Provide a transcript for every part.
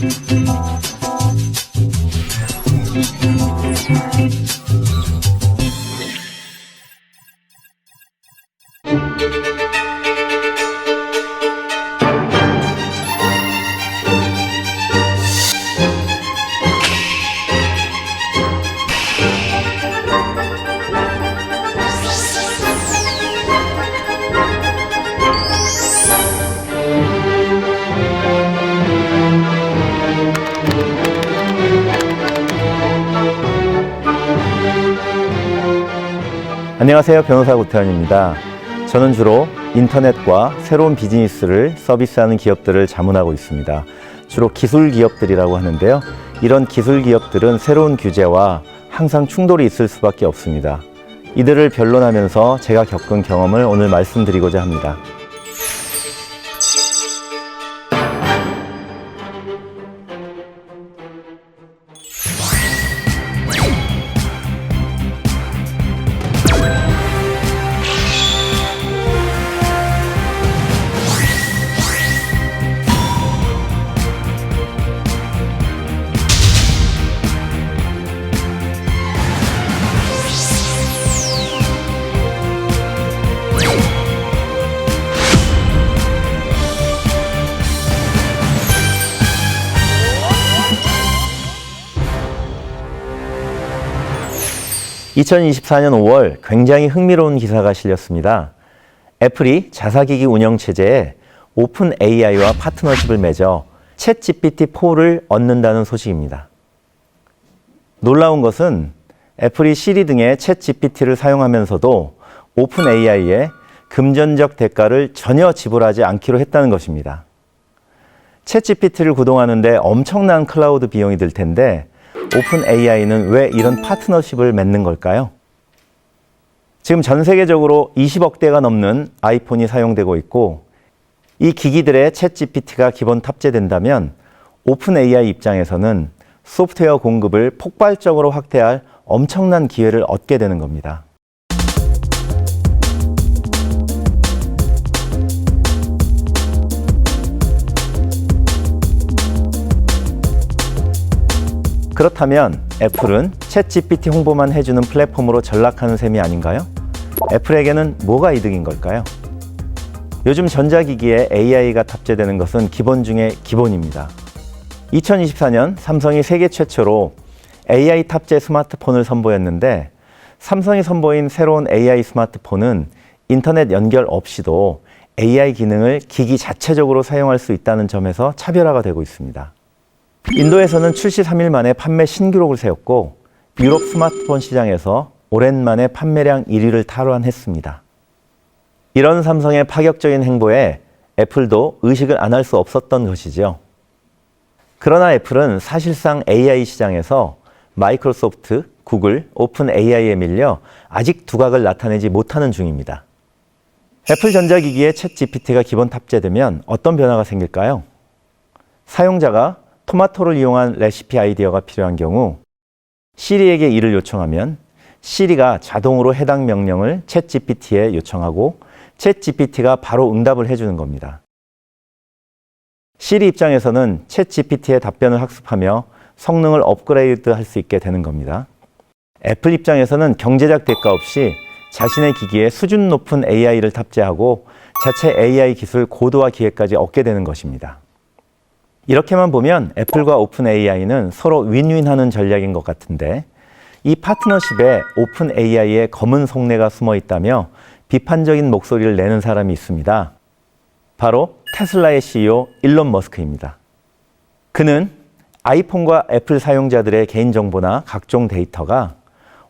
Thank you. 안녕하세요. 변호사 고태환입니다. 저는 주로 인터넷과 새로운 비즈니스를 서비스하는 기업들을 자문하고 있습니다. 주로 기술 기업들이라고 하는데요. 이런 기술 기업들은 새로운 규제와 항상 충돌이 있을 수밖에 없습니다. 이들을 변론하면서 제가 겪은 경험을 오늘 말씀드리고자 합니다. (2024년 5월) 굉장히 흥미로운 기사가 실렸습니다. 애플이 자사기기 운영 체제에 오픈 AI와 파트너십을 맺어 챗 GPT-4를 얻는다는 소식입니다. 놀라운 것은 애플이 시리 등의 챗 GPT를 사용하면서도 오픈 AI에 금전적 대가를 전혀 지불하지 않기로 했다는 것입니다. 챗 GPT를 구동하는데 엄청난 클라우드 비용이 들 텐데 오픈 AI는 왜 이런 파트너십을 맺는 걸까요? 지금 전 세계적으로 20억 대가 넘는 아이폰이 사용되고 있고 이 기기들의 챗 GPT가 기본 탑재된다면 오픈 AI 입장에서는 소프트웨어 공급을 폭발적으로 확대할 엄청난 기회를 얻게 되는 겁니다. 그렇다면 애플은 챗 GPT 홍보만 해주는 플랫폼으로 전락하는 셈이 아닌가요? 애플에게는 뭐가 이득인 걸까요? 요즘 전자기기에 AI가 탑재되는 것은 기본 중에 기본입니다. 2024년 삼성이 세계 최초로 AI 탑재 스마트폰을 선보였는데 삼성이 선보인 새로운 AI 스마트폰은 인터넷 연결 없이도 AI 기능을 기기 자체적으로 사용할 수 있다는 점에서 차별화가 되고 있습니다. 인도에서는 출시 3일 만에 판매 신기록을 세웠고 유럽 스마트폰 시장에서 오랜만에 판매량 1위를 탈환했습니다. 이런 삼성의 파격적인 행보에 애플도 의식을 안 할 수 없었던 것이지요. 그러나 애플은 사실상 AI 시장에서 마이크로소프트, 구글, 오픈 AI에 밀려 아직 두각을 나타내지 못하는 중입니다. 애플 전자기기에 챗 GPT가 기본 탑재되면 어떤 변화가 생길까요? 사용자가 토마토를 이용한 레시피 아이디어가 필요한 경우 시리에게 이를 요청하면 시리가 자동으로 해당 명령을 챗 GPT에 요청하고 챗 GPT가 바로 응답을 해주는 겁니다. 시리 입장에서는 챗 GPT의 답변을 학습하며 성능을 업그레이드 할 수 있게 되는 겁니다. 애플 입장에서는 경제적 대가 없이 자신의 기기에 수준 높은 AI를 탑재하고 자체 AI 기술 고도화 기회까지 얻게 되는 것입니다. 이렇게만 보면 애플과 오픈 AI는 서로 윈윈하는 전략인 것 같은데 이 파트너십에 오픈 AI의 검은 속내가 숨어 있다며 비판적인 목소리를 내는 사람이 있습니다. 바로 테슬라의 CEO 일론 머스크입니다. 그는 아이폰과 애플 사용자들의 개인정보나 각종 데이터가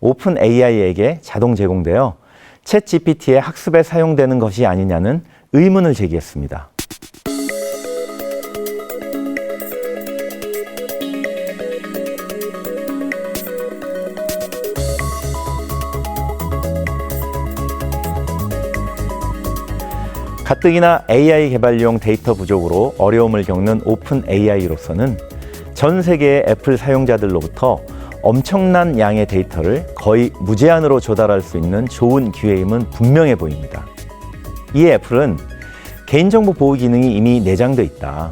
오픈 AI에게 자동 제공되어 챗 GPT의 학습에 사용되는 것이 아니냐는 의문을 제기했습니다. 가뜩이나 AI 개발용 데이터 부족으로 어려움을 겪는 오픈 AI로서는 전 세계의 애플 사용자들로부터 엄청난 양의 데이터를 거의 무제한으로 조달할 수 있는 좋은 기회임은 분명해 보입니다. 이 애플은 개인정보 보호 기능이 이미 내장돼 있다.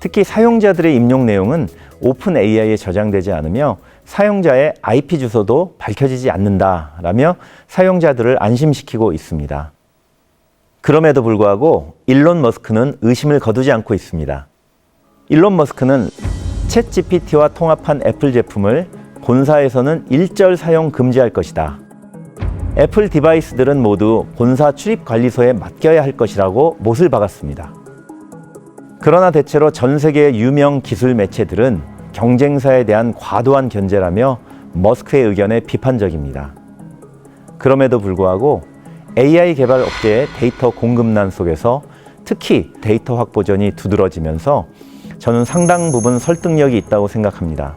특히 사용자들의 입력 내용은 오픈 AI에 저장되지 않으며 사용자의 IP 주소도 밝혀지지 않는다라며 사용자들을 안심시키고 있습니다. 그럼에도 불구하고 일론 머스크는 의심을 거두지 않고 있습니다. 일론 머스크는 챗 GPT와 통합한 애플 제품을 본사에서는 일절 사용 금지할 것이다. 애플 디바이스들은 모두 본사 출입 관리소에 맡겨야 할 것이라고 못을 박았습니다. 그러나 대체로 전 세계의 유명 기술 매체들은 경쟁사에 대한 과도한 견제라며 머스크의 의견에 비판적입니다. 그럼에도 불구하고 AI 개발 업계의 데이터 공급난 속에서 특히 데이터 확보전이 두드러지면서 저는 상당 부분 설득력이 있다고 생각합니다.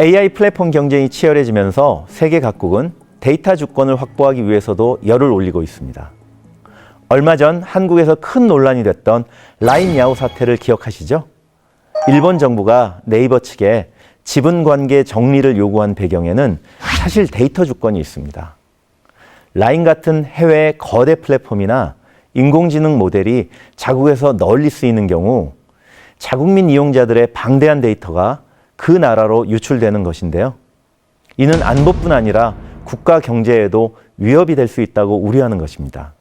AI 플랫폼 경쟁이 치열해지면서 세계 각국은 데이터 주권을 확보하기 위해서도 열을 올리고 있습니다. 얼마 전 한국에서 큰 논란이 됐던 라인 야후 사태를 기억하시죠? 일본 정부가 네이버 측에 지분 관계 정리를 요구한 배경에는 사실 데이터 주권이 있습니다. 라인 같은 해외 거대 플랫폼이나 인공지능 모델이 자국에서 널리 쓰이는 경우 자국민 이용자들의 방대한 데이터가 그 나라로 유출되는 것인데요. 이는 안보뿐 아니라 국가 경제에도 위협이 될 수 있다고 우려하는 것입니다.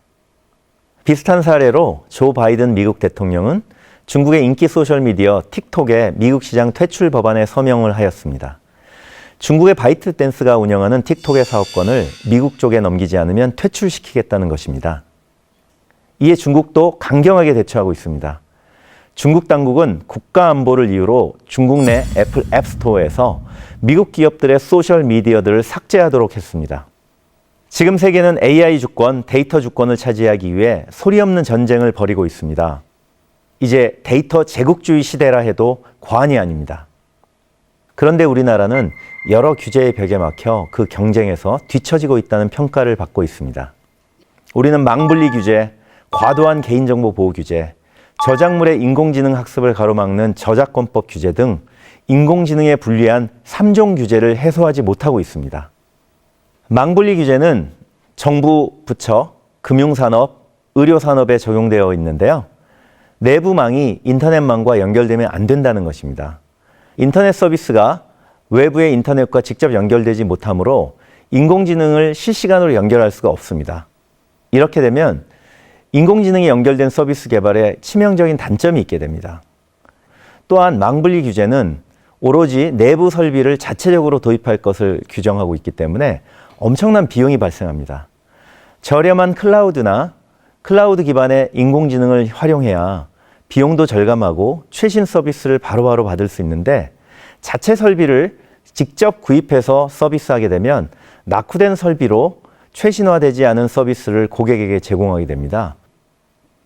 비슷한 사례로 조 바이든 미국 대통령은 중국의 인기 소셜미디어 틱톡의 미국 시장 퇴출 법안에 서명을 하였습니다. 중국의 바이트 댄스가 운영하는 틱톡의 사업권을 미국 쪽에 넘기지 않으면 퇴출시키겠다는 것입니다. 이에 중국도 강경하게 대처하고 있습니다. 중국 당국은 국가 안보를 이유로 중국 내 애플 앱스토어에서 미국 기업들의 소셜 미디어들을 삭제하도록 했습니다. 지금 세계는 AI 주권, 데이터 주권을 차지하기 위해 소리 없는 전쟁을 벌이고 있습니다. 이제 데이터 제국주의 시대라 해도 과언이 아닙니다. 그런데 우리나라는 여러 규제의 벽에 막혀 그 경쟁에서 뒤처지고 있다는 평가를 받고 있습니다. 우리는 망분리 규제, 과도한 개인정보 보호 규제, 저작물의 인공지능 학습을 가로막는 저작권법 규제 등 인공지능에 불리한 3종 규제를 해소하지 못하고 있습니다. 망분리 규제는 정부, 부처, 금융산업, 의료산업에 적용되어 있는데요. 내부망이 인터넷망과 연결되면 안 된다는 것입니다. 인터넷 서비스가 외부의 인터넷과 직접 연결되지 못하므로 인공지능을 실시간으로 연결할 수가 없습니다. 이렇게 되면 인공지능이 연결된 서비스 개발에 치명적인 단점이 있게 됩니다. 또한 망분리 규제는 오로지 내부 설비를 자체적으로 도입할 것을 규정하고 있기 때문에 엄청난 비용이 발생합니다. 저렴한 클라우드나 클라우드 기반의 인공지능을 활용해야 비용도 절감하고 최신 서비스를 바로 바로 받을 수 있는데 자체 설비를 직접 구입해서 서비스하게 되면 낙후된 설비로 최신화되지 않은 서비스를 고객에게 제공하게 됩니다.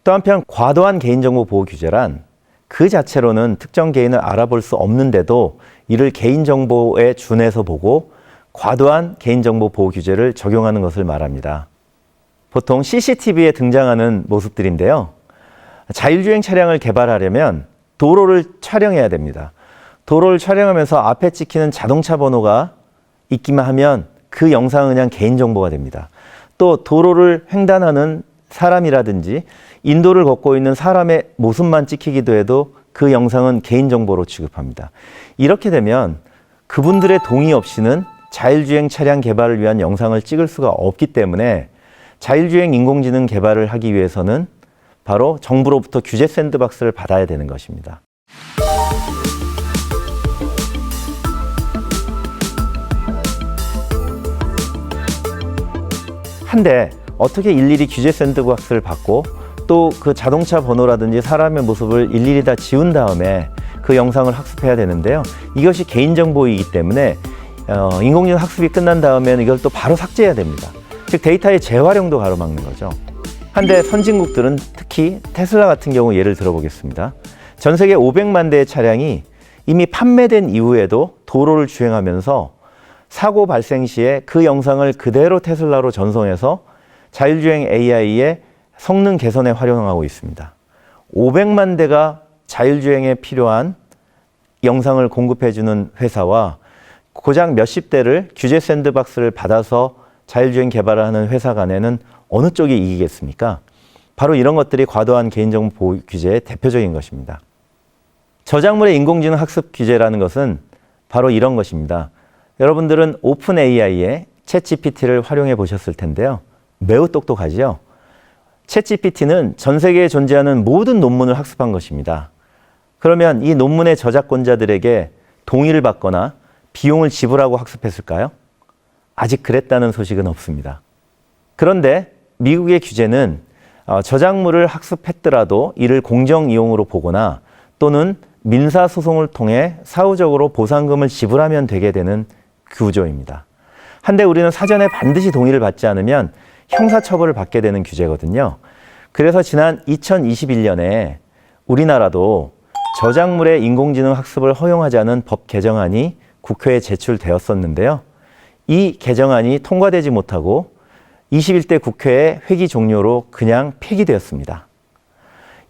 또 한편 과도한 개인정보 보호 규제란 그 자체로는 특정 개인을 알아볼 수 없는데도 이를 개인정보에 준해서 보고 과도한 개인정보 보호 규제를 적용하는 것을 말합니다. 보통 CCTV에 등장하는 모습들인데요. 자율주행 차량을 개발하려면 도로를 촬영해야 됩니다. 도로를 촬영하면서 앞에 찍히는 자동차 번호가 있기만 하면 그 영상은 그냥 개인정보가 됩니다. 또 도로를 횡단하는 사람이라든지 인도를 걷고 있는 사람의 모습만 찍히기도 해도 그 영상은 개인정보로 취급합니다. 이렇게 되면 그분들의 동의 없이는 자율주행 차량 개발을 위한 영상을 찍을 수가 없기 때문에 자율주행 인공지능 개발을 하기 위해서는 바로 정부로부터 규제 샌드박스를 받아야 되는 것입니다. 한데 어떻게 일일이 규제 샌드박스를 받고 또 그 자동차 번호라든지 사람의 모습을 일일이 다 지운 다음에 그 영상을 학습해야 되는데요. 이것이 개인정보이기 때문에 어, 인공지능 학습이 끝난 다음에는 이걸 또 바로 삭제해야 됩니다. 즉 데이터의 재활용도 가로막는 거죠. 한데 선진국들은 특히 테슬라 같은 경우 예를 들어보겠습니다. 전 세계 500만 대의 차량이 이미 판매된 이후에도 도로를 주행하면서 사고 발생 시에 그 영상을 그대로 테슬라로 전송해서 자율주행 AI의 성능 개선에 활용하고 있습니다. 500만 대가 자율주행에 필요한 영상을 공급해주는 회사와 고작 몇십 대를 규제 샌드박스를 받아서 자율주행 개발을 하는 회사 간에는 어느 쪽이 이기겠습니까? 바로 이런 것들이 과도한 개인정보 보호 규제의 대표적인 것입니다. 저작물의 인공지능 학습 규제라는 것은 바로 이런 것입니다. 여러분들은 오픈 AI의 챗 GPT를 활용해 보셨을 텐데요. 매우 똑똑하지요. 챗 GPT는 전 세계에 존재하는 모든 논문을 학습한 것입니다. 그러면 이 논문의 저작권자들에게 동의를 받거나 비용을 지불하고 학습했을까요? 아직 그랬다는 소식은 없습니다. 그런데 미국의 규제는 어, 저작물을 학습했더라도 이를 공정 이용으로 보거나 또는 민사 소송을 통해 사후적으로 보상금을 지불하면 되게 되는 구조입니다. 한데 우리는 사전에 반드시 동의를 받지 않으면 형사처벌을 받게 되는 규제거든요. 그래서 지난 2021년에 우리나라도 저작물의 인공지능 학습을 허용하자는 법 개정안이 국회에 제출되었었는데요. 이 개정안이 통과되지 못하고 21대 국회의 회기 종료로 그냥 폐기되었습니다.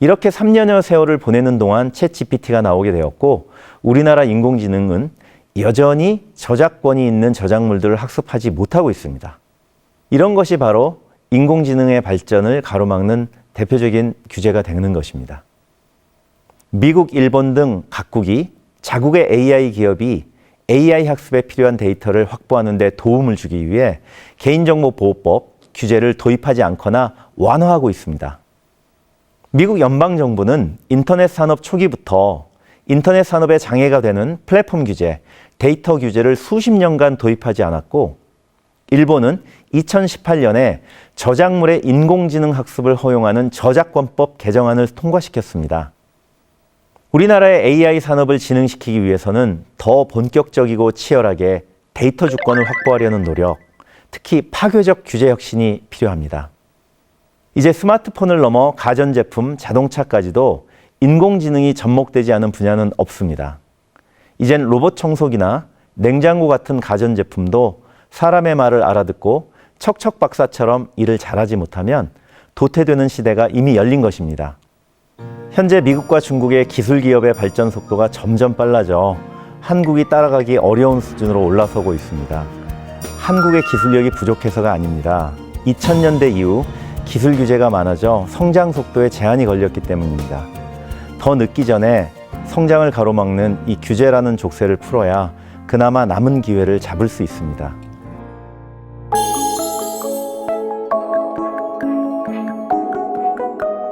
이렇게 3년여 세월을 보내는 동안 챗 GPT가 나오게 되었고 우리나라 인공지능은 여전히 저작권이 있는 저작물들을 학습하지 못하고 있습니다. 이런 것이 바로 인공지능의 발전을 가로막는 대표적인 규제가 되는 것입니다. 미국, 일본 등 각국이 자국의 AI 기업이 AI 학습에 필요한 데이터를 확보하는 데 도움을 주기 위해 개인정보보호법 규제를 도입하지 않거나 완화하고 있습니다. 미국 연방 정부는 인터넷 산업 초기부터 인터넷 산업에 장애가 되는 플랫폼 규제, 데이터 규제를 수십 년간 도입하지 않았고, 일본은 2018년에 저작물의 인공지능 학습을 허용하는 저작권법 개정안을 통과시켰습니다. 우리나라의 AI 산업을 진흥시키기 위해서는 더 본격적이고 치열하게 데이터 주권을 확보하려는 노력, 특히 파괴적 규제 혁신이 필요합니다. 이제 스마트폰을 넘어 가전제품, 자동차까지도 인공지능이 접목되지 않은 분야는 없습니다. 이젠 로봇 청소기나 냉장고 같은 가전제품도 사람의 말을 알아듣고 척척 박사처럼 일을 잘하지 못하면 도태되는 시대가 이미 열린 것입니다. 현재 미국과 중국의 기술 기업의 발전 속도가 점점 빨라져 한국이 따라가기 어려운 수준으로 올라서고 있습니다. 한국의 기술력이 부족해서가 아닙니다. 2000년대 이후 기술 규제가 많아져 성장 속도에 제한이 걸렸기 때문입니다. 더 늦기 전에 성장을 가로막는 이 규제라는 족쇄를 풀어야 그나마 남은 기회를 잡을 수 있습니다.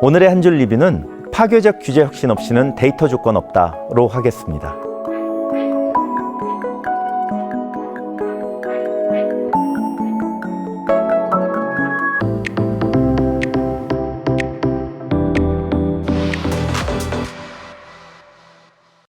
오늘의 한 줄 리뷰는 파괴적 규제 혁신 없이는 데이터 조건 없다로 하겠습니다.